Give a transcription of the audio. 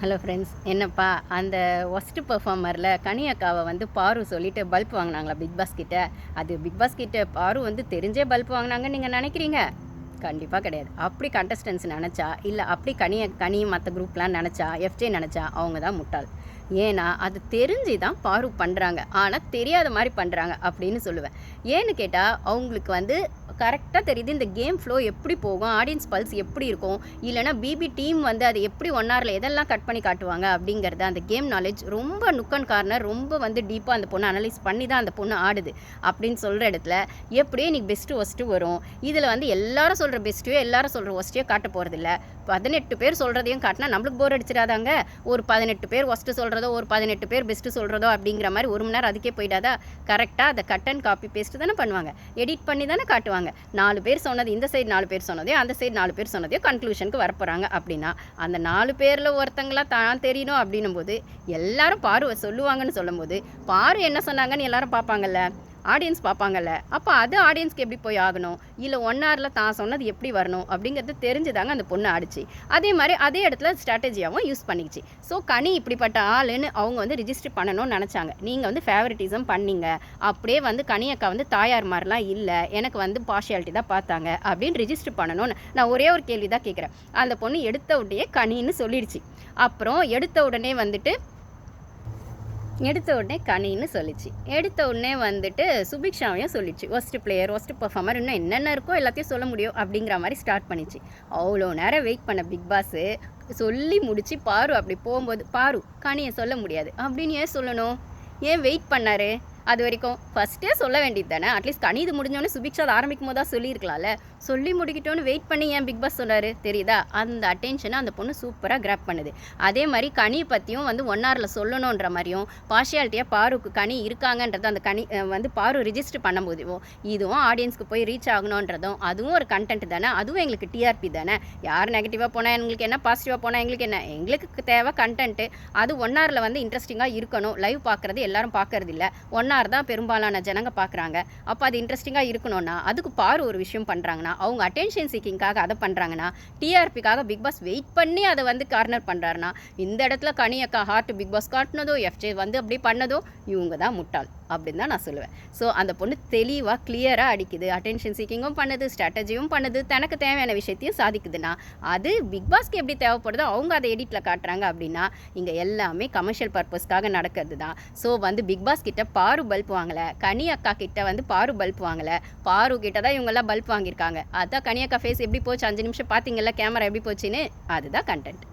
Hello friends என்னப்பா அந்த worst பெர்ஃபார்மரில் கனியக்காவை வந்து பாரு சொல்லிட்டு பல்ப் வாங்கினாங்களா பிக் பாஸ் கிட்ட? அது பிக் பாஸ் கிட்ட பாரு வந்து தெரிஞ்சே பல்ப் வாங்கினாங்கன்னு நீங்கள் நினைக்கிறீங்க? கண்டிப்பாக கிடையாது. அப்படி கண்டஸ்டன்ஸ் நினச்சா இல்லை அப்படி கனியை கனி மற்ற குரூப்லாம் நினச்சா எஃப்ஜே நினச்சா அவங்க தான் முட்டாள். ஏன்னா அது தெரிஞ்சு தான் பாரு பண்ணுறாங்க ஆனால் தெரியாத மாதிரி பண்ணுறாங்க அப்படின்னு சொல்லுவேன். ஏன்னு கேட்டால் அவங்களுக்கு வந்து கரெக்டாக தெரியுது இந்த கேம் ஃப்ளோ எப்படி போகும் ஆடியன்ஸ் பல்ஸ் எப்படி இருக்கும் இல்லைனா பிபி டீம் வந்து அதை எப்படி ஒன் ஹவரில் எதெல்லாம் கட் பண்ணி காட்டுவாங்க அப்படிங்கிறத அந்த கேம் நாலேஜ் ரொம்ப நுக்கன் கார்னர் ரொம்ப வந்து டீப்பாக அந்த பொண்ணு அனலைஸ் பண்ணி தான் அந்த பொண்ணு ஆடுது அப்படின்னு சொல்கிற இடத்துல எப்படியே நீ பெஸ்ட்டு ஒஸ்ட்டு வரும். இதில் வந்து எல்லாரும் சொல்கிற பெஸ்ட்டையோ எல்லாரும் சொல்கிற ஒஸ்ட்டையோ காட்ட போகிறதில்ல பதினெட்டு பேர் சொல்கிறதையும் காட்டினா நம்மளுக்கு போர் அடிச்சிடாதாங்க? ஒரு பதினெட்டு பேர் ஒஸ்ட்டு சொல்கிறதோ ஒரு பதினெட்டு பேர் பெஸ்ட்டு சொல்கிறதோ அப்படிங்கிற மாதிரி ஒரு மணி நேரம் அதுக்கே போயிடாதா? கரெக்டாக அதை கட் அண்ட் காப்பி பேஸ்ட்டு தானே பண்ணுவாங்க. எடிட் பண்ணி தானே காட்டுவாங்க. நாலு பேர் சொன்னது இந்த சைடு நாலு பேர் சொன்னதையோ அந்த சைடு நாலு பேர் சொன்னதையோ கன்க்ளூஷனுக்கு வரப்போகிறாங்க அப்படின்னா அந்த நாலு பேரில் ஒருத்தங்களா தான் தெரியணும் அப்படின்னும் போது எல்லாரும் பாரு சொல்லுவாங்கன்னு சொல்லும்போது பாரு என்ன சொன்னாங்கன்னு எல்லாரும் பார்ப்பாங்கல்ல? ஆடியன்ஸ் பார்ப்பாங்கல்ல. அப்போ அது ஆடியன்ஸ்க்கு எப்படி போய் ஆகணும்? இல்லை ஒன் ஹவரில் தான் சொன்னது எப்படி வரணும்? அப்படிங்கிறது தெரிஞ்சுதாங்க அந்த பொண்ணு ஆடிச்சு. அதே மாதிரி அதே இடத்துல ஸ்ட்ராட்டஜியாகவும் யூஸ் பண்ணிக்கிச்சு. ஸோ கனி இப்படிப்பட்ட ஆளுன்னு அவங்க வந்து ரிஜிஸ்டர் பண்ணணும்னு நினச்சாங்க. நீங்கள் வந்து ஃபேவரட்டிசம் பண்ணீங்க. அப்படியே வந்து கனி அக்கா வந்து தாயார் மாதிரிலாம் இல்லை. எனக்கு வந்து பார்ஷியாலிட்டி தான் பார்த்தாங்க. அப்படின்னு ரிஜிஸ்டர் பண்ணணும்னு நான் ஒரே ஒரு கேள்வி தான் கேட்குறேன் அந்த பொண்ணு எடுத்த உடனே கனின்னு சொல்லிடுச்சு. அப்புறம் எடுத்த உடனே வந்துட்டு எடுத்த உடனே கனின்னு சொல்லிச்சு. எடுத்த உடனே வந்துட்டு சுபிக்ஷாவையும் சொல்லிச்சு. ஒஸ்ட் பிளேயர் ஒஸ்ட் பர்ஃபார்மர் இன்னும் என்னென்ன இருக்கோ எல்லாத்தையும் சொல்ல முடியும் அப்படிங்கிற மாதிரி ஸ்டார்ட் பண்ணிச்சு. அவ்வளோ நேரம் வெயிட் பண்ண பிக் பாஸு சொல்லி முடிச்சு பாரு அப்படி போகும்போது பாரு கனியை சொல்ல முடியாது. அப்படின்னு ஏன் சொல்லணும்? ஏன் வெயிட் பண்ணாரு? அது வரைக்கும். ஃபஸ்ட்டே சொல்ல வேண்டியது தானே? அட்லீஸ்ட் கணிது இது முடிஞ்சோடனே சுபிக்ஷா அதை ஆரம்பிக்கும் போது தான் சொல்லியிருக்கலாம்ல. சொல்லி முடிக்கிட்டோன்னு வெயிட் பண்ணி ஏன் பிக் பாஸ் சொன்னார்? தெரியுதா? அந்த அட்டென்ஷனை அந்த பொண்ணு சூப்பராக கிராப் பண்ணுது. அதே மாதிரி கனி பற்றியும் வந்து ஒன் ஹவரில் சொல்லணுன்ற மாதிரியும் பார்ஷியாலிட்டியாக பாருக்கு கனி இருக்காங்கன்றது அந்த கனி வந்து பாரு ரிஜிஸ்டர் பண்ணும்போது இதுவும் ஆடியன்ஸ்க்கு போய் ரீச் ஆகணுன்றதும் அதுவும் ஒரு கண்டென்ட் தானே? அதுவும் எங்களுக்கு டிஆர்பி தானே? யார் நெகட்டிவாக போனால் எங்களுக்கு என்ன? பாசிட்டிவாக போனால் எங்களுக்கு என்ன? எங்களுக்கு தேவை கண்டென்ட்டு அது ஒன் ஹவரில் வந்து இன்ட்ரெஸ்டிங்காக இருக்கணும். லைவ் பார்க்குறது எல்லாரும் பார்க்கறது இல்லை ஒன் ஹவர் தான் பெரும்பாலான ஜனங்க பார்க்குறாங்க அப்போ அது இன்ட்ரெஸ்டிங்காக இருக்கணும்னா அதுக்கு பார் ஒரு விஷயம் பண்ணுறாங்கன்னா அவங்க அட்டென்ஷன் சீக்கிங்காக அதை பண்ணுறாங்கன்னா டிஆர்பிக்காக பிக் பாஸ் வெயிட் பண்ணி அதை வந்து கார்னர் பண்ணுறாருன்னா இந்த இடத்துல கனியக்கா ஹார்ட் பிக் பாஸ் காட்டினதோ எஃப்ஜே வந்து அப்படி பண்ணதோ இவங்க தான் முட்டாள். அப்படின்னு தான் நான் சொல்லுவேன். ஸோ அந்த பொண்ணு தெளிவாக கிளியராக அடிக்குது. அட்டென்ஷன் சீக்கிங்கும் பண்ணுது ஸ்ட்ராட்டஜியும் பண்ணுது. தனக்கு தேவையான விஷயத்தையும் சாதிக்குதுன்னா அது பிக் பாஸ்க்கு எப்படி தேவைப்படுதோ அவங்க அதை எடிட்டில் காட்டுறாங்க அப்படின்னா இங்கே எல்லாமே கமர்ஷியல் பர்பஸ்க்காக நடக்கிறது தான். ஸோ வந்து பிக் பாஸ் கிட்ட பாரு பல்ப் வாங்கலை. கனி அக்கா கிட்ட வந்து பாரு பல்ப் வாங்கலை. பாரு கிட்ட தான் இவங்கெல்லாம் பல்ப் வாங்கியிருக்காங்க. அதான் கனி அக்கா ஃபேஸ் எப்படி போச்சு? அஞ்சு நிமிஷம் பார்த்தீங்கல்ல கேமரா எப்படி போச்சுன்னு? அதுதான் கண்டென்ட்